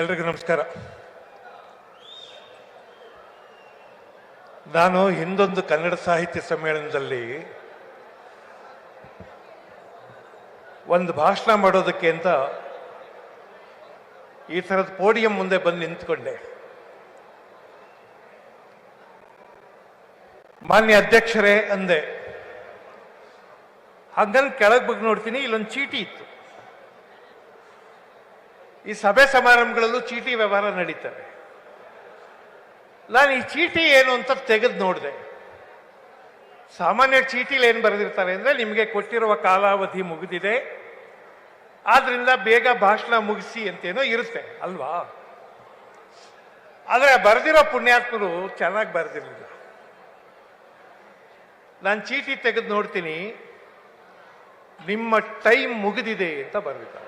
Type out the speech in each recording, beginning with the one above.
ಎಲ್ರಿಗೂ ನಮಸ್ಕಾರ. ನಾನು ಹಿಂದೊಂದು ಕನ್ನಡ ಸಾಹಿತ್ಯ ಸಮ್ಮೇಳನದಲ್ಲಿ ಒಂದು ಭಾಷಣ ಮಾಡೋದಕ್ಕೆ ಅಂತ ಈ ಥರದ ಪೋಡಿಯಂ ಮುಂದೆ ಬಂದು ನಿಂತ್ಕೊಂಡೆ. ಮಾನ್ಯ ಅಧ್ಯಕ್ಷರೇ ಅಂದೆ. ಹಂಗಂದ್ ಕೆಳಗೆ ಬಗ್ಗೆ ನೋಡ್ತೀನಿ, ಇಲ್ಲೊಂದು ಚೀಟಿ ಇತ್ತು. ಈ ಸಭೆ ಸಮಾರಂಭಗಳಲ್ಲೂ ಚೀಟಿ ವ್ಯವಹಾರ ನಡೀತಾರೆ ನಾನು ಈ ಚೀಟಿ ಏನು ಅಂತ ತೆಗೆದು ನೋಡಿದೆ. ಸಾಮಾನ್ಯ ಚೀಟಿಲಿ ಏನು ಬರೆದಿರ್ತಾರೆ ಅಂದರೆ, ನಿಮಗೆ ಕೊಟ್ಟಿರುವ ಕಾಲಾವಧಿ ಮುಗಿದಿದೆ, ಆದ್ರಿಂದ ಬೇಗ ಭಾಷಣ ಮುಗಿಸಿ ಅಂತೇನೋ ಇರುತ್ತೆ, ಅಲ್ವಾ? ಆದರೆ ಬರೆದಿರೋ ಪುಣ್ಯಾತ್ಮರು ಚೆನ್ನಾಗಿ ಬರೆದಿರಲಿಲ್ಲ ನಾನು ಚೀಟಿ ತೆಗೆದು ನೋಡ್ತೀನಿ, ನಿಮ್ಮ ಟೈಮ್ ಮುಗಿದಿದೆ ಅಂತ ಬರೆದಿದ್ದಾರೆ.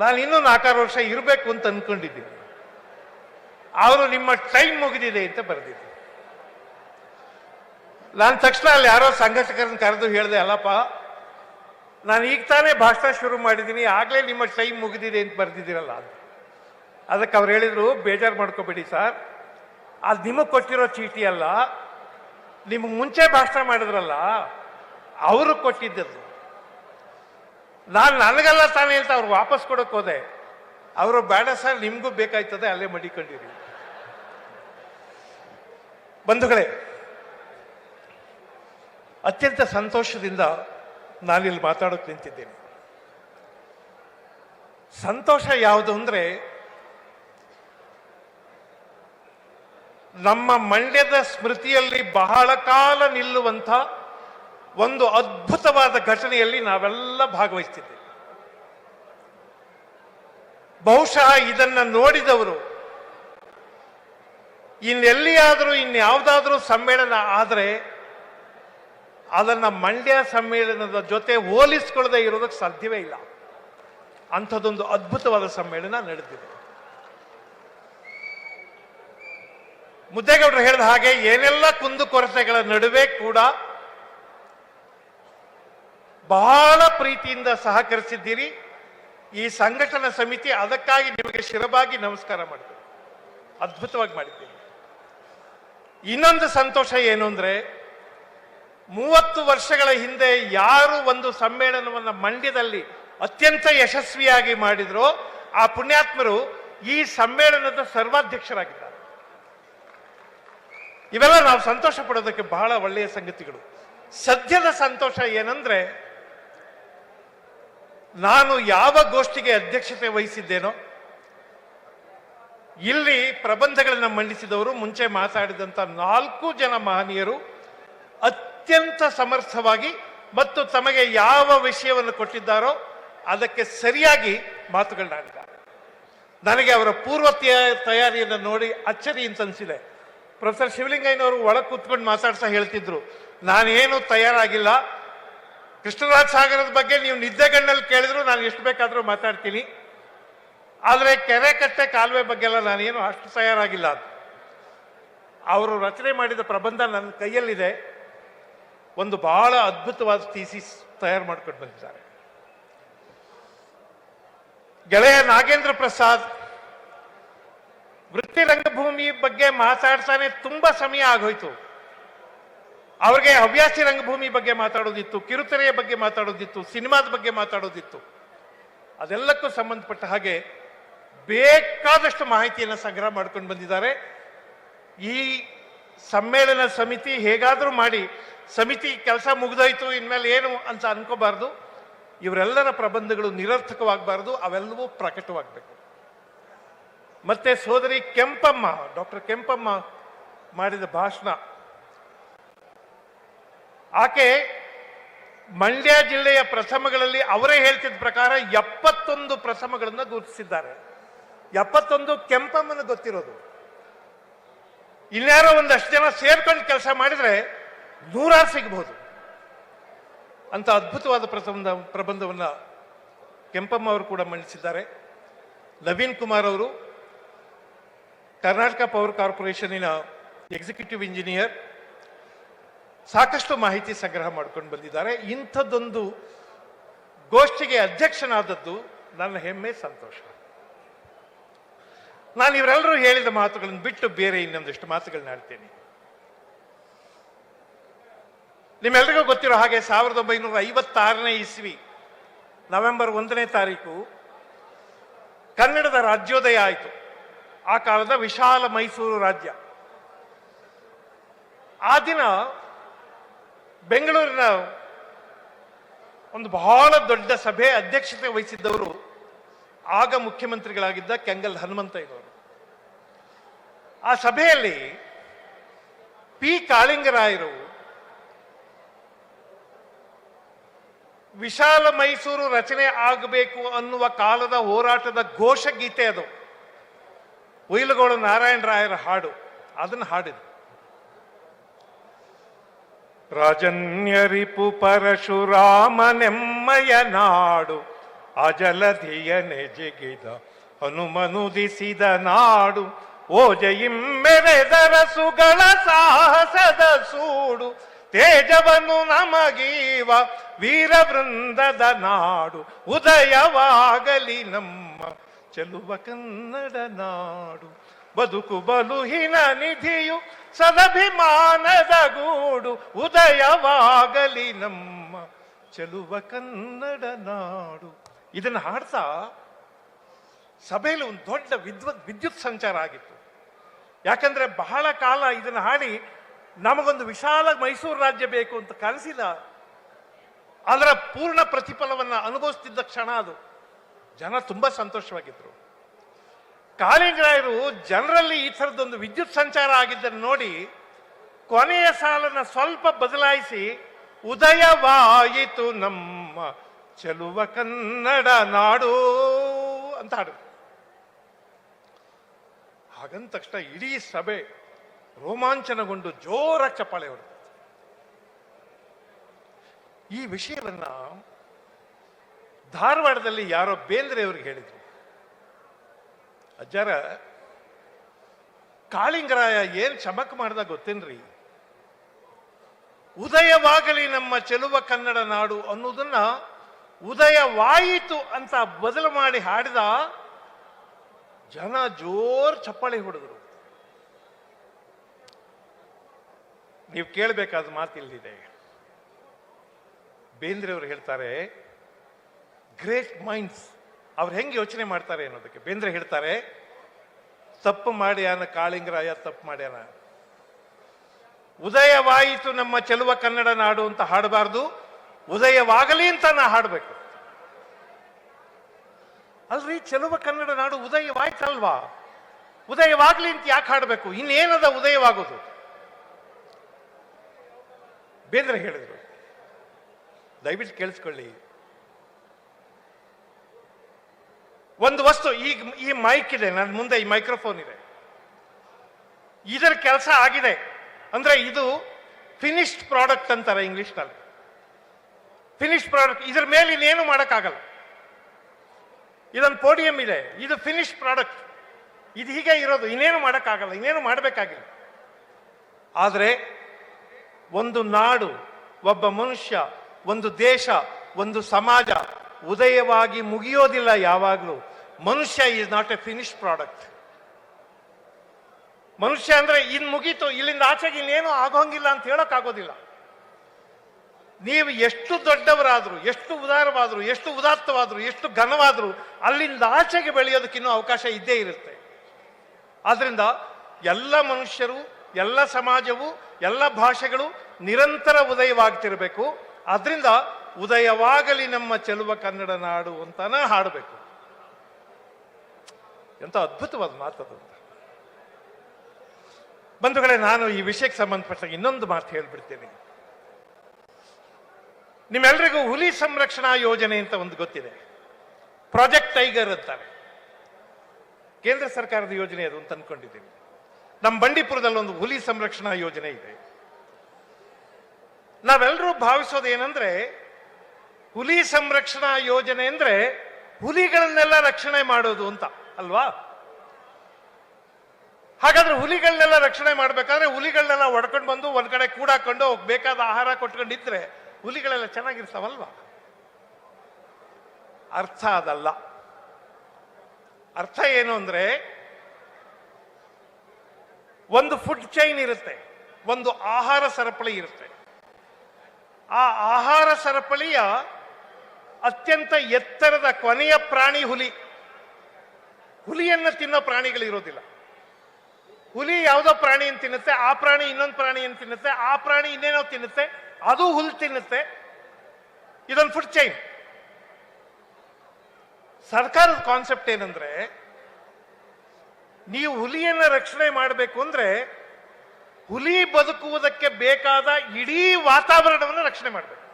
ನಾನು ಇನ್ನೂ ನಾಲ್ಕಾರು ವರ್ಷ ಇರಬೇಕು ಅಂತ ಅನ್ಕೊಂಡಿದ್ದೀನಿ ಅವರು ನಿಮ್ಮ ಟೈಮ್ ಮುಗಿದಿದೆ ಅಂತ ಬರೆದಿದ್ದೆ. ನಾನು ತಕ್ಷಣ ಅಲ್ಲಿ ಯಾರೋ ಸಂಘಟಕರನ್ನು ಕರೆದು ಹೇಳಿದೆ, ಅಲ್ಲಪ್ಪ, ನಾನು ಈಗ ತಾನೇ ಭಾಷಣ ಶುರು ಮಾಡಿದ್ದೀನಿ ಆಗಲೇ ನಿಮ್ಮ ಟೈಮ್ ಮುಗಿದಿದೆ ಅಂತ ಬರೆದಿದ್ದೀರಲ್ಲ ಅದಕ್ಕೆ ಅವ್ರು ಹೇಳಿದರು, ಬೇಜಾರು ಮಾಡ್ಕೋಬೇಡಿ ಸರ್. ಅದು ನಿಮಗೆ ಕೊಟ್ಟಿರೋ ಚೀಟಿ ಅಲ್ಲ, ನಿಮಗೆ ಮುಂಚೆ ಭಾಷಣ ಮಾಡಿದ್ರಲ್ಲ, ಅವರು ಕೊಟ್ಟಿದ್ದದ್ದು. ನಾನು ನನಗಲ್ಲ ತಾನೇ ಅಂತ ಅವ್ರು ವಾಪಸ್ ಕೊಡೋಕೆ ಹೋದೆ. ಅವರು ಬೇಡ ಸರ್, ನಿಮಗೂ ಬೇಕಾಯ್ತದೆ, ಅಲ್ಲೇ ಮಡಿಕೊಂಡಿರಿ. ಬಂಧುಗಳೇ, ಅತ್ಯಂತ ಸಂತೋಷದಿಂದ ನಾನಿಲ್ಲಿ ಮಾತಾಡೋಕೆ ನಿಂತಿದ್ದೇನೆ. ಸಂತೋಷ ಯಾವುದು ಅಂದ್ರೆ, ನಮ್ಮ ಮಂಡ್ಯದ ಸ್ಮೃತಿಯಲ್ಲಿ ಬಹಳ ಕಾಲ ನಿಲ್ಲುವಂಥ ಒಂದು ಅದ್ಭುತವಾದ ಘಟನೆಯಲ್ಲಿ ನಾವೆಲ್ಲ ಭಾಗವಹಿಸ್ತಿದ್ದೇವೆ ಬಹುಶಃ ಇದನ್ನು ನೋಡಿದವರು ಇನ್ನೆಲ್ಲಿಯಾದರೂ ಇನ್ಯಾವುದಾದ್ರೂ ಸಮ್ಮೇಳನ ಆದರೆ, ಅದನ್ನು ಮಂಡ್ಯ ಸಮ್ಮೇಳನದ ಜೊತೆ ಹೋಲಿಸ್ಕೊಳ್ಳದೆ ಇರೋದಕ್ಕೆ ಸಾಧ್ಯವೇ ಇಲ್ಲ. ಅಂಥದ್ದೊಂದು ಅದ್ಭುತವಾದ ಸಮ್ಮೇಳನ ನಡೆದಿದೆ. ಮುದ್ದೇಗೌಡರು ಹೇಳಿದ ಹಾಗೆ ಏನೆಲ್ಲ ಕುಂದುಕೊರತೆಗಳ ನಡುವೆ ಕೂಡ ಬಹಳ ಪ್ರೀತಿಯಿಂದ ಸಹಕರಿಸಿದ್ದೀರಿ. ಈ ಸಂಘಟನಾ ಸಮಿತಿ ಅದಕ್ಕಾಗಿ ನಿಮಗೆ ಶಿರಬಾಗಿ ನಮಸ್ಕಾರ ಮಾಡಿದೆ ಅದ್ಭುತವಾಗಿ ಮಾಡಿದ್ದೀರಿ. ಇನ್ನೊಂದು ಸಂತೋಷ ಏನು ಅಂದ್ರೆ, ಮೂವತ್ತು ವರ್ಷಗಳ ಹಿಂದೆ ಯಾರು ಒಂದು ಸಮ್ಮೇಳನವನ್ನು ಮಂಡ್ಯದಲ್ಲಿ ಅತ್ಯಂತ ಯಶಸ್ವಿಯಾಗಿ ಮಾಡಿದ್ರೋ, ಆ ಪುಣ್ಯಾತ್ಮರು ಈ ಸಮ್ಮೇಳನದ ಸರ್ವಾಧ್ಯಕ್ಷರಾಗಿದ್ದಾರೆ. ಇವೆಲ್ಲ ನಾವು ಸಂತೋಷ ಪಡೋದಕ್ಕೆ ಬಹಳ ಒಳ್ಳೆಯ ಸಂಗತಿಗಳು. ಸದ್ಯದ ಸಂತೋಷ ಏನಂದ್ರೆ ನಾನು ಯಾವ ಗೋಷ್ಠಿಗೆ ಅಧ್ಯಕ್ಷತೆ ವಹಿಸಿದ್ದೇನೋ, ಇಲ್ಲಿ ಪ್ರಬಂಧಗಳನ್ನು ಮಂಡಿಸಿದವರು, ಮುಂಚೆ ಮಾತಾಡಿದಂಥ ನಾಲ್ಕು ಜನ ಮಹನೀಯರು ಅತ್ಯಂತ ಸಮರ್ಥವಾಗಿ ಮತ್ತು ತಮಗೆ ಯಾವ ವಿಷಯವನ್ನು ಕೊಟ್ಟಿದ್ದಾರೋ ಅದಕ್ಕೆ ಸರಿಯಾಗಿ ಮಾತುಗಳನ್ನಾಡಿದ್ದಾರೆ ನನಗೆ ಅವರ ಪೂರ್ವ ತಯ- ತಯಾರಿಯನ್ನು ನೋಡಿ ಅಚ್ಚರಿ ಅಂತ ಅನ್ಸಿದೆ. ಪ್ರೊಫೆಸರ್ ಶಿವಲಿಂಗಯ್ಯನವರು ಒಳಗೆ ಕೂತ್ಕೊಂಡು ಮಾತಾಡ್ತಾ ಹೇಳ್ತಿದ್ರು. ನಾನೇನು ತಯಾರಾಗಿಲ್ಲ. ಕೃಷ್ಣರಾಜ ಸಾಗರದ ಬಗ್ಗೆ ನೀವು ನಿದ್ದೆಗಣ್ಣಲ್ಲಿ ಕೇಳಿದ್ರು ನಾನು ಎಷ್ಟು ಬೇಕಾದರೂ ಮಾತಾಡ್ತೀನಿ. ಆದರೆ ಕೆರೆ ಕಟ್ಟೆ ಕಾಲುವೆ ಬಗ್ಗೆ ಎಲ್ಲ ನಾನೇನು ಅಷ್ಟು ತಯಾರಾಗಿಲ್ಲ. ಅಂತ ಅವರು ರಚನೆ ಮಾಡಿದ ಪ್ರಬಂಧ ನನ್ನ ಕೈಯಲ್ಲಿದೆ. ಒಂದು ಬಹಳ ಅದ್ಭುತವಾದ ಥೀಸಿಸ್ ತಯಾರು ಮಾಡ್ಕೊಂಡು ಬಂದಿದ್ದಾರೆ. ಗೆಳೆಯ ನಾಗೇಂದ್ರ ಪ್ರಸಾದ್ ವೃತ್ತಿ ರಂಗಭೂಮಿ ಬಗ್ಗೆ ಮಾತಾಡ್ತಾನೆ ತುಂಬಾ ಸಮಯ ಆಗೋಯ್ತು. ಅವ್ರಿಗೆ ಹವ್ಯಾಸಿ ರಂಗಭೂಮಿ ಬಗ್ಗೆ ಮಾತಾಡೋದಿತ್ತು, ಕಿರುತೆರೆಯ ಬಗ್ಗೆ ಮಾತಾಡೋದಿತ್ತು, ಸಿನಿಮಾದ ಬಗ್ಗೆ ಮಾತಾಡೋದಿತ್ತು. ಅದೆಲ್ಲಕ್ಕೂ ಸಂಬಂಧಪಟ್ಟ ಹಾಗೆ ಬೇಕಾದಷ್ಟು ಮಾಹಿತಿಯನ್ನು ಸಂಗ್ರಹ ಮಾಡ್ಕೊಂಡು ಬಂದಿದ್ದಾರೆ. ಈ ಸಮ್ಮೇಳನ ಸಮಿತಿ ಹೇಗಾದರೂ ಮಾಡಿ, ಸಮಿತಿ ಕೆಲಸ ಮುಗಿದೋಯ್ತು, ಇನ್ಮೇಲೆ ಏನು ಅಂತ ಅನ್ಕೋಬಾರ್ದು. ಇವರೆಲ್ಲರ ಪ್ರಬಂಧಗಳು ನಿರರ್ಥಕವಾಗಬಾರ್ದು, ಅವೆಲ್ಲವೂ ಪ್ರಕಟವಾಗಬೇಕು. ಮತ್ತೆ ಸೋದರಿ ಕೆಂಪಮ್ಮ, ಡಾಕ್ಟರ್ ಕೆಂಪಮ್ಮ ಮಾಡಿದ ಭಾಷಣ ಆಕೆ ಮಂಡ್ಯ ಜಿಲ್ಲೆಯ ಪ್ರಥಮಗಳಲ್ಲಿ ಅವರೇ ಹೇಳ್ತಿದ್ದ ಪ್ರಕಾರ ಎಪ್ಪತ್ತೊಂದು ಪ್ರಥಮಗಳನ್ನು ಗುರುತಿಸಿದ್ದಾರೆ. ಎಪ್ಪತ್ತೊಂದು ಕೆಂಪಮ್ಮನ ಗೊತ್ತಿರೋದು. ಇನ್ಯಾರೋ ಒಂದಷ್ಟು ಜನ ಸೇರ್ಕೊಂಡು ಕೆಲಸ ಮಾಡಿದ್ರೆ ನೂರಾರು ಸಿಗಬಹುದು ಅಂತ ಅದ್ಭುತವಾದ ಪ್ರಸಂಧ ಪ್ರಬಂಧವನ್ನ ಕೆಂಪಮ್ಮ ಅವರು ಕೂಡ ಮಂಡಿಸಿದ್ದಾರೆ. ನವೀನ್ ಕುಮಾರ್ ಅವರು ಕರ್ನಾಟಕ ಪವರ್ ಕಾರ್ಪೊರೇಷನಿನ ಎಕ್ಸಿಕ್ಯೂಟಿವ್ ಇಂಜಿನಿಯರ್ ಸಾಕಷ್ಟು ಮಾಹಿತಿ ಸಂಗ್ರಹ ಮಾಡ್ಕೊಂಡು ಬಂದಿದ್ದಾರೆ. ಇಂಥದ್ದೊಂದು ಗೋಷ್ಠಿಗೆ ಅಧ್ಯಕ್ಷನಾದದ್ದು ನನ್ನ ಹೆಮ್ಮೆ, ಸಂತೋಷ. ನಾನು ಇವರೆಲ್ಲರೂ ಹೇಳಿದ ಮಾತುಗಳನ್ನು ಬಿಟ್ಟು ಬೇರೆ ಇನ್ನೊಂದಿಷ್ಟು ಮಾತುಗಳನ್ನ ಹೇಳ್ತೇನೆ. ನಿಮ್ಮೆಲ್ರಿಗೂ ಗೊತ್ತಿರೋ ಹಾಗೆ ಸಾವಿರದ ಒಂಬೈನೂರ ಐವತ್ತಾರನೇ ಇಸ್ವಿ, ನವೆಂಬರ್ ಒಂದನೇ ತಾರೀಕು ಕನ್ನಡದ ರಾಜ್ಯೋದಯ ಆಯಿತು. ಆ ಕಾಲದ ವಿಶಾಲ ಮೈಸೂರು ರಾಜ್ಯ. ಆ ದಿನ ಬೆಂಗಳೂರಿನ ಒಂದು ಬಹಳ ದೊಡ್ಡ ಸಭೆ ಅಧ್ಯಕ್ಷತೆ ವಹಿಸಿದ್ದವರು ಆಗ ಮುಖ್ಯಮಂತ್ರಿಗಳಾಗಿದ್ದ ಕೆಂಗಲ್ ಹನುಮಂತಯ್ಯನವರು ಆ ಸಭೆಯಲ್ಲಿ ಪಿ ಕಾಳಿಂಗರಾಯರು ವಿಶಾಲ ಮೈಸೂರು ರಚನೆ ಆಗಬೇಕು ಅನ್ನುವ ಕಾಲದ ಹೋರಾಟದ ಘೋಷಗೀತೆ ಅದು. ಉಯಿಲುಗೋಳು ನಾರಾಯಣರಾಯರ ಹಾಡು. ಅದನ್ನು ಹಾಡಿದ್ರು. ರಾಜನ್ಯರಿಪು ಪರಶುರಾಮನೆಮ್ಮಯ ನಾಡು ಅಜಲಧಿಯನೆ ಜಿಗಿದ ಹನುಮನುದಿಸಿದ ನಾಡು ಓಜಯಿಮ್ಮೆರೆದರ ಸುಗಳ ಸಾಹಸದ ಸೂಡು, ತೇಜವನ್ನು ನಮಗೀವ ವೀರವೃಂದದ ನಾಡು, ಉದಯವಾಗಲಿ ನಮ್ಮ ಚೆಲುವ ಕನ್ನಡ ನಾಡು. ಬದುಕು ಬಲುಹಿನ ನಿಧಿಯು ಸದಭಿಮಾನದ ಗೂಡು ಉದಯವಾಗಲಿ ನಮ್ಮ ಚೆಲುವ ಕನ್ನಡ ನಾಡು. ಇದನ್ನು ಹಾಡ್ತಾ ಸಭೆಯಲ್ಲಿ ಒಂದು ದೊಡ್ಡ ವಿದ್ವತ್ ವಿದ್ಯುತ್ ಸಂಚಾರ ಆಗಿತ್ತು. ಯಾಕಂದ್ರೆ ಬಹಳ ಕಾಲ ಇದನ್ನು ಹಾಡಿ ನಮಗೊಂದು ವಿಶಾಲ ಮೈಸೂರು ರಾಜ್ಯ ಬೇಕು ಅಂತ ಕನಸಿಲ್ಲ ಅದರ ಪೂರ್ಣ ಪ್ರತಿಫಲವನ್ನು ಅನುಭವಿಸ್ತಿದ್ದ ಕ್ಷಣ ಅದು. ಜನ ತುಂಬಾ ಸಂತೋಷವಾಗಿದ್ರು. ಕಾಳಿಂಗರಾಯರು ಜನರಲ್ಲಿ ಈ ಥರದ್ದೊಂದು ವಿದ್ಯುತ್ ಸಂಚಾರ ಆಗಿದ್ದನ್ನು ನೋಡಿ ಕೊನೆಯ ಸಾಲನ್ನ ಸ್ವಲ್ಪ ಬದಲಾಯಿಸಿ, ಉದಯವಾಯಿತು ನಮ್ಮ ಚೆಲುವ ಕನ್ನಡ ನಾಡು ಅಂತ ಹಾಡು ಹಾಗಂದ ತಕ್ಷಣ ಇಡೀ ಸಭೆ ರೋಮಾಂಚನಗೊಂಡು ಜೋರ ಚಪ್ಪಾಳೆ ಹೊಡೆದು. ಈ ವಿಷಯವನ್ನ ಧಾರವಾಡದಲ್ಲಿ ಯಾರೋ ಬೇಂದ್ರೆಯವ್ರಿಗೆ ಹೇಳಿದರು ಹೇಳಿದ್ರು. ಅಜ್ಜಾರ ಕಾಳಿಂಗರಾಯ ಏನ್ ಚಮಕ್ ಮಾಡ್ದ ಗೊತ್ತೇನ್ರಿ? ಉದಯವಾಗಲಿ ನಮ್ಮ ಚೆಲುವ ಕನ್ನಡ ನಾಡು ಅನ್ನೋದನ್ನ ಉದಯವಾಯಿತು ಅಂತ ಬದಲು ಮಾಡಿ ಹಾಡಿದ ಜನ ಜೋರ್ ಚಪ್ಪಾಳೆ ಹೊಡೆದ್ರು. ನೀವು ಕೇಳಬೇಕಾದ ಬೇಂದ್ರೆ ಅವರು ಹೇಳ್ತಾರೆ ಗ್ರೇಟ್ ಮೈಂಡ್ಸ್ ಅವ್ರು ಹೆಂಗೆ ಯೋಚನೆ ಮಾಡ್ತಾರೆ ಅನ್ನೋದಕ್ಕೆ. ಬೇಂದ್ರೆ ಹೇಳ್ತಾರೆ, ತಪ್ಪು ಮಾಡ್ಯಾನ ಕಾಳಿಂಗರಾಯ, ತಪ್ಪು ಮಾಡ್ಯಾನ. ಉದಯವಾಯಿತು ನಮ್ಮ ಚೆಲುವ ಕನ್ನಡ ನಾಡು ಅಂತ ಹಾಡಬಾರ್ದು. ಉದಯವಾಗಲಿ ಅಂತ ನಾ ಹಾಡಬೇಕು. ಅಲ್ರಿ, ಚೆಲುವ ಕನ್ನಡ ನಾಡು ಉದಯವಾಯ್ತಲ್ವಾ? ಉದಯವಾಗ್ಲಿ ಅಂತ ಯಾಕೆ ಹಾಡಬೇಕು? ಇನ್ನೇನದ ಉದಯವಾಗೋದು? ಬೇಂದ್ರೆ ಹೇಳಿದ್ರು, ದಯವಿಟ್ಟು ಕೇಳಿಸ್ಕೊಳ್ಳಿ. ಒಂದು ವಸ್ತು ಈಗ ಈ ಮೈಕ್ ಇದೆ ನನ್ನ ಮುಂದೆ ಈ ಮೈಕ್ರೋಫೋನ್ ಇದೆ. ಇದರ ಕೆಲಸ ಆಗಿದೆ. ಅಂದ್ರೆ ಇದು ಫಿನಿಶ್ಡ್ ಪ್ರಾಡಕ್ಟ್ ಅಂತಾರೆ ಇಂಗ್ಲಿಷ್ನಲ್ಲಿ. ಫಿನಿಶ್ಡ್ ಪ್ರಾಡಕ್ಟ್ ಇದ್ರ ಮೇಲೆ ಇನ್ನೇನು ಮಾಡೋಕ್ಕಾಗಲ್ಲ. ಇದೊಂದು ಪೋಡಿಯಂ ಇದೆ, ಇದು ಫಿನಿಶ್ಡ್ ಪ್ರಾಡಕ್ಟ್ ಇದು ಹೀಗೆ ಇರೋದು, ಇನ್ನೇನು ಮಾಡೋಕ್ಕಾಗಲ್ಲ, ಇನ್ನೇನು ಮಾಡಬೇಕಾಗಿಲ್ಲ. ಆದರೆ ಒಂದು ನಾಡು, ಒಬ್ಬ ಮನುಷ್ಯ, ಒಂದು ದೇಶ, ಒಂದು ಸಮಾಜ ಉದಯವಾಗಿ ಮುಗಿಯೋದಿಲ್ಲ ಯಾವಾಗಲೂ. ಮನುಷ್ಯ is not a finish product ಮನುಷ್ಯ ಅಂದ್ರೆ ಇನ್ ಮುಗೀತು, ಇಲ್ಲಿಂದ ಆಚೆಗೆ ಇನ್ನೇನು ಆಗೋಂಗಿಲ್ಲ ಅಂತ ಹೇಳೋಕ್ಕಾಗೋದಿಲ್ಲ. ನೀವು ಎಷ್ಟು ದೊಡ್ಡವರಾದರೂ, ಎಷ್ಟು ಉದಾರವಾದರೂ, ಎಷ್ಟು ಉದಾತ್ತವಾದರೂ, ಎಷ್ಟು ಘನವಾದರೂ, ಅಲ್ಲಿಂದ ಆಚೆಗೆ ಬೆಳೆಯೋದಕ್ಕಿನ್ನೂ ಅವಕಾಶ ಇದ್ದೇ ಇರುತ್ತೆ. ಆದ್ರಿಂದ ಎಲ್ಲ ಮನುಷ್ಯರು, ಎಲ್ಲ ಸಮಾಜವು, ಎಲ್ಲ ಭಾಷೆಗಳು ನಿರಂತರ ಉದಯವಾಗ್ತಿರಬೇಕು. ಆದ್ರಿಂದ ಉದಯವಾಗಲಿ ನಮ್ಮ ಚೆಲುವ ಕನ್ನಡ ನಾಡು ಅಂತಾನ ಹಾಡಬೇಕು. ಎಂತ ಅದ್ಭುತವಾದ ಮಾತದು ಬಂಧುಗಳೇ, ನಾನು ಈ ವಿಷಯಕ್ಕೆ ಸಂಬಂಧಪಟ್ಟ ಇನ್ನೊಂದು ಮಾತು ಹೇಳ್ಬಿಡ್ತೇನೆ. ನಿಮ್ಮೆಲ್ರಿಗೂ ಹುಲಿ ಸಂರಕ್ಷಣಾ ಯೋಜನೆ ಅಂತ ಒಂದು ಗೊತ್ತಿದೆ. ಪ್ರಾಜೆಕ್ಟ್ ಟೈಗರ್ ಅಂತಾರೆ. ಕೇಂದ್ರ ಸರ್ಕಾರದ ಯೋಜನೆ ಅದು ಅಂತ ಅನ್ಕೊಂಡಿದ್ದೀನಿ. ನಮ್ಮ ಬಂಡೀಪುರದಲ್ಲಿ ಒಂದು ಹುಲಿ ಸಂರಕ್ಷಣಾ ಯೋಜನೆ ಇದೆ. ನಾವೆಲ್ಲರೂ ಭಾವಿಸೋದು ಏನಂದ್ರೆ ಹುಲಿ ಸಂರಕ್ಷಣಾ ಯೋಜನೆ ಅಂದ್ರೆ ಹುಲಿಗಳನ್ನೆಲ್ಲ ರಕ್ಷಣೆ ಮಾಡೋದು ಅಂತ, ಅಲ್ವಾ? ಹಾಗಾದ್ರೆ ಹುಲಿಗಳನ್ನೆಲ್ಲ ರಕ್ಷಣೆ ಮಾಡ್ಬೇಕಾದ್ರೆ ಹುಲಿಗಳನ್ನೆಲ್ಲ ಒಡ್ಕೊಂಡು ಬಂದು ಒಂದ್ ಕಡೆ ಕೂಡಾಕೊಂಡು ಬೇಕಾದ ಆಹಾರ ಕೊಟ್ಕೊಂಡಿದ್ರೆ ಹುಲಿಗಳೆಲ್ಲ ಚೆನ್ನಾಗಿರ್ತಾವಲ್ವಾ? ಅರ್ಥ ಅದಲ್ಲ. ಅರ್ಥ ಏನು ಅಂದ್ರೆ ಒಂದು ಫುಡ್ ಚೈನ್ ಇರುತ್ತೆ, ಒಂದು ಆಹಾರ ಸರಪಳಿ ಇರುತ್ತೆ. ಆ ಆಹಾರ ಸರಪಳಿಯ ಅತ್ಯಂತ ಎತ್ತರದ ಕೊನೆಯ ಪ್ರಾಣಿ ಹುಲಿ. ಹುಲಿಯನ್ನ ತಿನ್ನೋ ಪ್ರಾಣಿಗಳಿರೋದಿಲ್ಲ. ಹುಲಿ ಯಾವುದೋ ಪ್ರಾಣಿಯನ್ನು ತಿನ್ನುತ್ತೆ, ಆ ಪ್ರಾಣಿ ಇನ್ನೊಂದು ಪ್ರಾಣಿಯನ್ನು ತಿನ್ನುತ್ತೆ, ಆ ಪ್ರಾಣಿ ಇನ್ನೇನೋ ತಿನ್ನುತ್ತೆ, ಅದು ಹುಲ್ ತಿನ್ನುತ್ತೆ. ಇದೊಂದು ಫುಡ್ ಚೈನ್ ಸರ್ಕಾರದ ಕಾನ್ಸೆಪ್ಟ್ ಏನಂದ್ರೆ, ನೀವು ಹುಲಿಯನ್ನ ರಕ್ಷಣೆ ಮಾಡಬೇಕು ಅಂದ್ರೆ, ಹುಲಿ ಬದುಕುವುದಕ್ಕೆ ಬೇಕಾದ ಇಡೀ ವಾತಾವರಣವನ್ನು ರಕ್ಷಣೆ ಮಾಡಬೇಕು.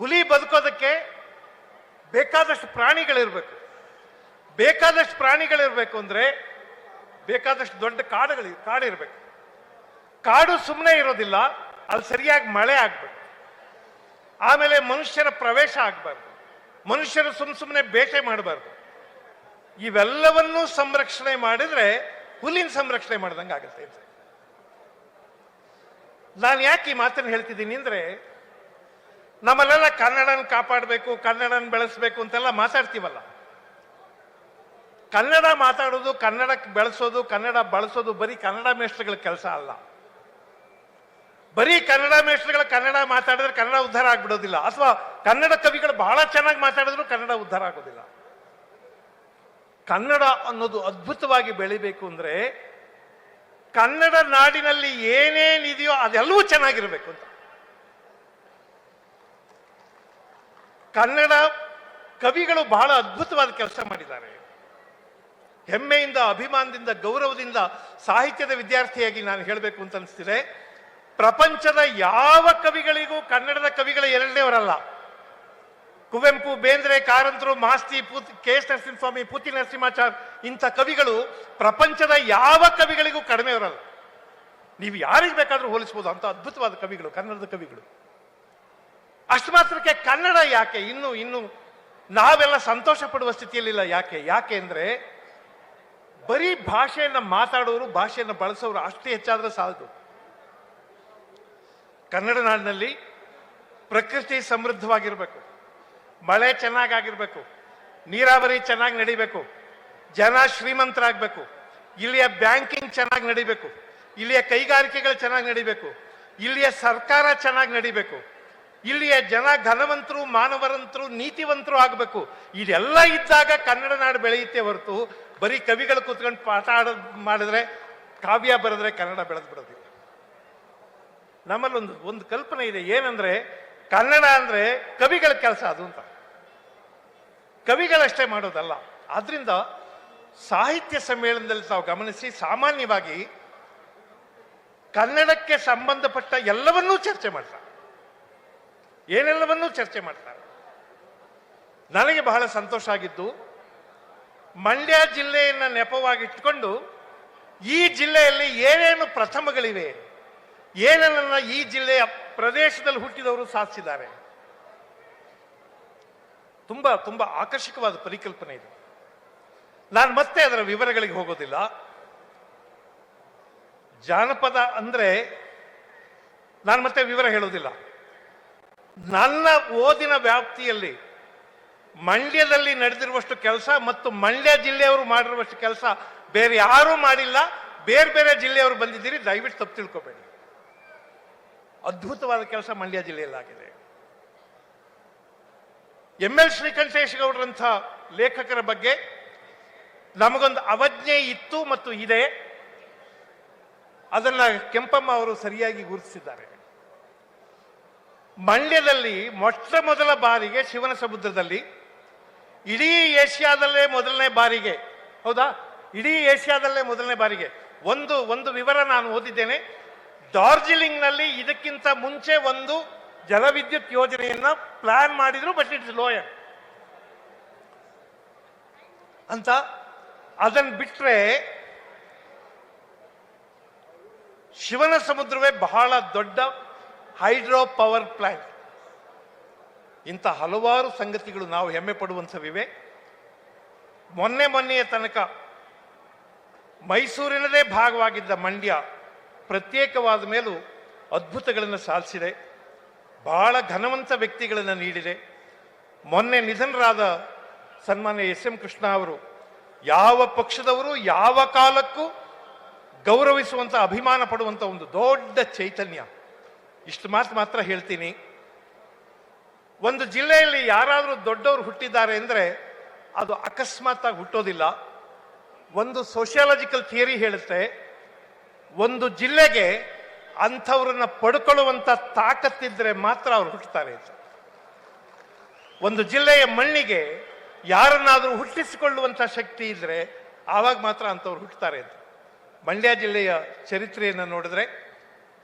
ಹುಲಿ ಬದುಕೋದಕ್ಕೆ ಬೇಕಾದಷ್ಟು ಪ್ರಾಣಿಗಳಿರಬೇಕು. ಬೇಕಾದಷ್ಟು ಪ್ರಾಣಿಗಳಿರಬೇಕು ಅಂದರೆ ಬೇಕಾದಷ್ಟು ದೊಡ್ಡ ಕಾಡುಗಳು ಕಾಡಿರಬೇಕು. ಕಾಡು ಸುಮ್ಮನೆ ಇರೋದಿಲ್ಲ, ಅಲ್ಲಿ ಸರಿಯಾಗಿ ಮಳೆ ಆಗಬೇಕು. ಆಮೇಲೆ ಮನುಷ್ಯರ ಪ್ರವೇಶ ಆಗಬಾರ್ದು. ಮನುಷ್ಯರು ಸುಮ್ಮ ಸುಮ್ಮನೆ ಬೇಟೆ ಮಾಡಬಾರ್ದು. ಇವೆಲ್ಲವನ್ನೂ ಸಂರಕ್ಷಣೆ ಮಾಡಿದರೆ ಹುಲಿನ ಸಂರಕ್ಷಣೆ ಮಾಡ್ದಂಗೆ ಆಗುತ್ತೆ ನಾನು ಯಾಕೆ ಈ ಮಾತನ್ನು ಹೇಳ್ತಿದ್ದೀನಿ ಅಂದ್ರೆ ನಮ್ಮಲ್ಲೆಲ್ಲ ಕನ್ನಡನ ಕಾಪಾಡಬೇಕು, ಕನ್ನಡನ ಬೆಳೆಸಬೇಕು ಅಂತೆಲ್ಲ ಮಾತಾಡ್ತೀವಲ್ಲ. ಕನ್ನಡ ಮಾತಾಡೋದು, ಕನ್ನಡ ಬೆಳೆಸೋದು, ಕನ್ನಡ ಬಳಸೋದು ಬರೀ ಕನ್ನಡ ಮೇಷ್ಟ್ರಗಳ ಕೆಲಸ ಅಲ್ಲ. ಬರೀ ಕನ್ನಡ ಮೇಷ್ಟ್ರಗಳ ಕನ್ನಡ ಮಾತಾಡಿದ್ರೆ ಕನ್ನಡ ಉದ್ಧಾರ ಆಗ್ಬಿಡೋದಿಲ್ಲ. ಅಥವಾ ಕನ್ನಡ ಕವಿಗಳು ಬಹಳ ಚೆನ್ನಾಗಿ ಮಾತಾಡಿದ್ರು ಕನ್ನಡ ಉದ್ಧಾರ ಆಗೋದಿಲ್ಲ. ಕನ್ನಡ ಅನ್ನೋದು ಅದ್ಭುತವಾಗಿ ಬೆಳಿಬೇಕು ಅಂದ್ರೆ ಕನ್ನಡ ನಾಡಿನಲ್ಲಿ ಏನೇನಿದೆಯೋ ಅದೆಲ್ಲವೂ ಚೆನ್ನಾಗಿರಬೇಕು ಅಂತ. ಕನ್ನಡ ಕವಿಗಳು ಬಹಳ ಅದ್ಭುತವಾದ ಕೆಲಸ ಮಾಡಿದ್ದಾರೆ. ಹೆಮ್ಮೆಯಿಂದ, ಅಭಿಮಾನದಿಂದ, ಗೌರವದಿಂದ ಸಾಹಿತ್ಯದ ವಿದ್ಯಾರ್ಥಿಯಾಗಿ ನಾನು ಹೇಳಬೇಕು ಅಂತ ಅನಿಸ್ತಿದೆ. ಪ್ರಪಂಚದ ಯಾವ ಕವಿಗಳಿಗೂ ಕನ್ನಡದ ಕವಿಗಳ ಎರಡನೇವರಲ್ಲ ಕುವೆಂಪು, ಬೇಂದ್ರೆ, ಕಾರಂತರು, ಮಾಸ್ತಿ, ಪೂತ್, ಕೆ ಎಸ್ ನರಸಿಂಹಸ್ವಾಮಿ ಪೂತಿ ನರಸಿಂಹಾಚಾರ್ ಇಂಥ ಕವಿಗಳು ಪ್ರಪಂಚದ ಯಾವ ಕವಿಗಳಿಗೂ ಕಡಿಮೆಯವರಲ್ಲ ನೀವು ಯಾರಿಗೆ ಬೇಕಾದರೂ ಹೋಲಿಸ್ಬೋದು. ಅಂತ ಅದ್ಭುತವಾದ ಕವಿಗಳು, ಕನ್ನಡದ ಕವಿಗಳು. ಅಷ್ಟು ಮಾತ್ರಕ್ಕೆ ಕನ್ನಡ ಯಾಕೆ? ಇನ್ನು ಇನ್ನು ನಾವೆಲ್ಲ ಸಂತೋಷ ಪಡುವ ಸ್ಥಿತಿಯಲ್ಲಿಲ್ಲ. ಯಾಕೆ? ಯಾಕೆ ಅಂದ್ರೆ ಬರೀ ಭಾಷೆಯನ್ನು ಮಾತಾಡೋರು, ಭಾಷೆಯನ್ನು ಬಳಸೋರು ಅಷ್ಟೇ ಹೆಚ್ಚಾದರೆ ಸಾಲದು. ಕನ್ನಡ ನಾಡಿನಲ್ಲಿ ಪ್ರಕೃತಿ ಸಮೃದ್ಧವಾಗಿರ್ಬೇಕು. ಮಳೆ ಚೆನ್ನಾಗಾಗಿರ್ಬೇಕು. ನೀರಾವರಿ ಚೆನ್ನಾಗಿ ನಡಿಬೇಕು. ಜನ ಶ್ರೀಮಂತರಾಗಬೇಕು. ಇಲ್ಲಿಯ ಬ್ಯಾಂಕಿಂಗ್ ಚೆನ್ನಾಗಿ ನಡಿಬೇಕು. ಇಲ್ಲಿಯ ಕೈಗಾರಿಕೆಗಳು ಚೆನ್ನಾಗಿ ನಡಿಬೇಕು. ಇಲ್ಲಿಯ ಸರ್ಕಾರ ಚೆನ್ನಾಗಿ ನಡಿಬೇಕು. ಇಲ್ಲಿಯ ಜನ ಘನವಂತರು ಮಾನವರಂತರು, ನೀತಿವಂತರು ಆಗಬೇಕು. ಇದೆಲ್ಲ ಇದ್ದಾಗ ಕನ್ನಡ ನಾಡು ಬೆಳೆಯುತ್ತೆ ಹೊರತು ಬರೀ ಕವಿಗಳು ಕೂತ್ಕೊಂಡು ಪಾಠ ಆಡೋದು ಮಾಡಿದ್ರೆ ಕಾವ್ಯ ಬರೆದ್ರೆ ಕನ್ನಡ ಬೆಳೆದು ಬಿಡೋದಿಲ್ಲ ನಮ್ಮಲ್ಲೊಂದು, ಒಂದು ಕಲ್ಪನೆ ಇದೆ. ಏನಂದ್ರೆ, ಕನ್ನಡ ಅಂದ್ರೆ ಕವಿಗಳ ಕೆಲಸ ಅದು ಅಂತ. ಕವಿಗಳಷ್ಟೇ ಮಾಡೋದಲ್ಲ. ಆದ್ರಿಂದ ಸಾಹಿತ್ಯ ಸಮ್ಮೇಳನದಲ್ಲಿ ತಾವು ಗಮನಿಸಿ ಸಾಮಾನ್ಯವಾಗಿ ಕನ್ನಡಕ್ಕೆ ಸಂಬಂಧಪಟ್ಟ ಎಲ್ಲವನ್ನೂ ಚರ್ಚೆ ಮಾಡ್ತಾರೆ. ಏನೆಲ್ಲವನ್ನೂ ಚರ್ಚೆ ಮಾಡ್ತಾರೆ. ನನಗೆ ಬಹಳ ಸಂತೋಷ ಆಗಿದ್ದು, ಮಂಡ್ಯ ಜಿಲ್ಲೆಯನ್ನ ನೆಪವಾಗಿಟ್ಕೊಂಡು ಈ ಜಿಲ್ಲೆಯಲ್ಲಿ ಏನೇನು ಪ್ರಥಮಗಳಿವೆ ಏನೇನನ್ನ ಈ ಜಿಲ್ಲೆಯ ಪ್ರದೇಶದಲ್ಲಿ ಹುಟ್ಟಿದವರು ಸಾಧಿಸಿದ್ದಾರೆ. ತುಂಬ, ತುಂಬಾ ಆಕರ್ಷಕವಾದ ಪರಿಕಲ್ಪನೆ ಇದೆ. ನಾನು ಮತ್ತೆ ಅದರ ವಿವರಗಳಿಗೆ ಹೋಗೋದಿಲ್ಲ. ಜಾನಪದ ಅಂದ್ರೆ ನಾನು ಮತ್ತೆ ವಿವರ ಹೇಳೋದಿಲ್ಲ. ನನ್ನ ಓದಿನ ವ್ಯಾಪ್ತಿಯಲ್ಲಿ ಮಂಡ್ಯದಲ್ಲಿ ನಡೆದಿರುವಷ್ಟು ಕೆಲಸ ಮತ್ತು ಮಂಡ್ಯ ಜಿಲ್ಲೆಯವರು ಮಾಡಿರುವಷ್ಟು ಕೆಲಸ ಬೇರೆ ಯಾರೂ ಮಾಡಿಲ್ಲ. ಬೇರೆ ಬೇರೆ ಜಿಲ್ಲೆಯವರು ಬಂದಿದ್ದೀರಿ, ದಯವಿಟ್ಟು ತಪ್ಪು ತಿಳ್ಕೊಬೇಡಿ. ಅದ್ಭುತವಾದ ಕೆಲಸ ಮಂಡ್ಯ ಜಿಲ್ಲೆಯಲ್ಲಾಗಿದೆ ಎಂ ಎಲ್ ಶ್ರೀಕಂಠೇಶ್ ಗೌಡರಂಥ ಲೇಖಕರ ಬಗ್ಗೆ ನಮಗೊಂದು ಅವಜ್ಞೆ ಇತ್ತು ಮತ್ತು ಇದೆ. ಅದನ್ನು ಕೆಂಪಮ್ಮ ಅವರು ಸರಿಯಾಗಿ ಗುರುತಿಸಿದ್ದಾರೆ. ಮಂಡ್ಯದಲ್ಲಿ ಮೊಟ್ಟ ಮೊದಲ ಬಾರಿಗೆ ಶಿವನ ಸಮುದ್ರದಲ್ಲಿ, ಇಡೀ ಏಷ್ಯಾದಲ್ಲೇ ಮೊದಲನೇ ಬಾರಿಗೆ, ಹೌದಾ? ಇಡೀ ಏಷ್ಯಾದಲ್ಲೇ ಮೊದಲನೇ ಬಾರಿಗೆ. ಒಂದು ಒಂದು ವಿವರ ನಾನು ಓದಿದ್ದೇನೆ. ಡಾರ್ಜಿಲಿಂಗ್ನಲ್ಲಿ ಇದಕ್ಕಿಂತ ಮುಂಚೆ ಒಂದು ಜಲವಿದ್ಯುತ್ ಯೋಜನೆಯನ್ನ ಪ್ಲಾನ್ ಮಾಡಿದ್ರು ಬಟ್ ಇಟ್ಸ್ ಲೋಯರ್ ಅಂತ ಅದನ್ನ ಬಿಟ್ರೆ ಶಿವನ ಸಮುದ್ರವೇ ಬಹಳ ದೊಡ್ಡ ಹೈಡ್ರೋ ಪವರ್ ಪ್ಲಾಂಟ್. ಇಂಥ ಹಲವಾರು ಸಂಗತಿಗಳು ನಾವು ಹೆಮ್ಮೆ ಪಡುವಂಥವಿವೆ. ಮೊನ್ನೆ ಮೊನ್ನೆಯ ತನಕ ಮೈಸೂರಿನದೇ ಭಾಗವಾಗಿದ್ದ ಮಂಡ್ಯ ಪ್ರತ್ಯೇಕವಾದ ಮೇಲೂ ಅದ್ಭುತಗಳನ್ನು ಸಾಧಿಸಿದೆ. ಬಹಳ ಘನವಂತ ವ್ಯಕ್ತಿಗಳನ್ನು ನೀಡಿದೆ. ಮೊನ್ನೆ ನಿಧನರಾದ ಸನ್ಮಾನ್ಯ ಎಸ್ ಎಂ ಕೃಷ್ಣ ಅವರು ಯಾವ ಪಕ್ಷದವರು ಯಾವ ಕಾಲಕ್ಕೂ ಗೌರವಿಸುವಂಥ ಅಭಿಮಾನ ಪಡುವಂಥ ಒಂದು ದೊಡ್ಡ ಚೈತನ್ಯ. ಇಷ್ಟು ಮಾತು ಮಾತ್ರ ಹೇಳ್ತೀನಿ. ಒಂದು ಜಿಲ್ಲೆಯಲ್ಲಿ ಯಾರಾದರೂ ದೊಡ್ಡವರು ಹುಟ್ಟಿದ್ದಾರೆ ಅಂದರೆ ಅದು ಅಕಸ್ಮಾತ್ ಆಗಿ ಹುಟ್ಟೋದಿಲ್ಲ. ಒಂದು ಸೋಷಿಯಾಲಜಿಕಲ್ ಥಿಯರಿ ಹೇಳುತ್ತೆ, ಒಂದು ಜಿಲ್ಲೆಗೆ ಅಂಥವ್ರನ್ನ ಪಡ್ಕೊಳ್ಳುವಂಥ ತಾಕತ್ತಿದ್ರೆ ಮಾತ್ರ ಅವ್ರು ಹುಟ್ಟುತ್ತಾರೆ ಅಂತ. ಒಂದು ಜಿಲ್ಲೆಯ ಮಣ್ಣಿಗೆ ಯಾರನ್ನಾದರೂ ಹುಟ್ಟಿಸಿಕೊಳ್ಳುವಂಥ ಶಕ್ತಿ ಇದ್ದರೆ ಆವಾಗ ಮಾತ್ರ ಅಂಥವ್ರು ಹುಟ್ಟುತ್ತಾರೆ ಅಂತ. ಮಂಡ್ಯ ಜಿಲ್ಲೆಯ ಚರಿತ್ರೆಯನ್ನು ನೋಡಿದ್ರೆ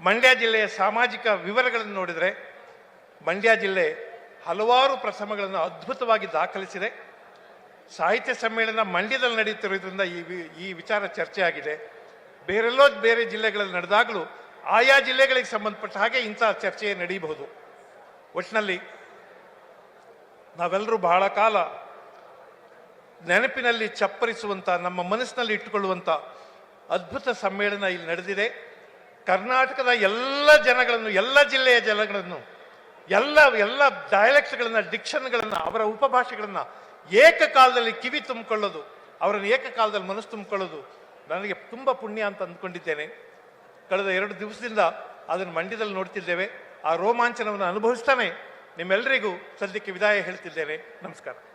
ಮಂಡ್ಯ ಜಿಲ್ಲೆಯ ಸಾಮಾಜಿಕ ವಿವರಗಳನ್ನು ನೋಡಿದರೆ ಮಂಡ್ಯ ಜಿಲ್ಲೆ ಹಲವಾರು ಪ್ರಸಮಗಳನ್ನು ಅದ್ಭುತವಾಗಿ ದಾಖಲಿಸಿದೆ. ಸಾಹಿತ್ಯ ಸಮ್ಮೇಳನ ಮಂಡ್ಯದಲ್ಲಿ ನಡೆಯುತ್ತಿರುವುದರಿಂದ ಈ ಈ ವಿಚಾರ ಚರ್ಚೆ ಆಗಿದೆ ಬೇರೆಲ್ಲೋ ಬೇರೆ ಜಿಲ್ಲೆಗಳಲ್ಲಿ ನಡೆದಾಗಲೂ ಆಯಾ ಜಿಲ್ಲೆಗಳಿಗೆ ಸಂಬಂಧಪಟ್ಟ ಹಾಗೆ ಇಂಥ ಚರ್ಚೆ ನಡೆಯಬಹುದು ಒಟ್ಟಿನಲ್ಲಿ ನಾವೆಲ್ಲರೂ ಬಹಳ ಕಾಲ ನೆನಪಿನಲ್ಲಿ ಚಪ್ಪರಿಸುವಂಥ, ನಮ್ಮ ಮನಸ್ಸಿನಲ್ಲಿ ಇಟ್ಟುಕೊಳ್ಳುವಂಥ ಅದ್ಭುತ ಸಮ್ಮೇಳನ ಇಲ್ಲಿ ನಡೆದಿದೆ. ಕರ್ನಾಟಕದ ಎಲ್ಲ ಜನಗಳನ್ನು, ಎಲ್ಲ ಜಿಲ್ಲೆಯ ಜನಗಳನ್ನು, ಎಲ್ಲ ಎಲ್ಲ ಡೈಲೆಕ್ಟ್ಸ್ಗಳನ್ನು ಡಿಕ್ಷನ್ಗಳನ್ನು ಅವರ ಉಪಭಾಷೆಗಳನ್ನು ಏಕಕಾಲದಲ್ಲಿ ಕಿವಿ ತುಂಬಿಕೊಳ್ಳೋದು, ಅವರನ್ನು ಏಕಕಾಲದಲ್ಲಿ ಮನಸ್ಸು ತುಂಬಿಕೊಳ್ಳೋದು ನನಗೆ ತುಂಬ ಪುಣ್ಯ ಅಂತ ಅಂದ್ಕೊಂಡಿದ್ದೇನೆ. ಕಳೆದ ಎರಡು ದಿವಸದಿಂದ ಅದನ್ನು ಮಂಡ್ಯದಲ್ಲಿ ನೋಡ್ತಿದ್ದೇವೆ. ಆ ರೋಮಾಂಚನವನ್ನು ಅನುಭವಿಸ್ತಾನೆ ನಿಮ್ಮೆಲ್ಲರಿಗೂ ಸದ್ಯಕ್ಕೆ ವಿದಾಯ ಹೇಳ್ತಿದ್ದೇನೆ. ನಮಸ್ಕಾರ.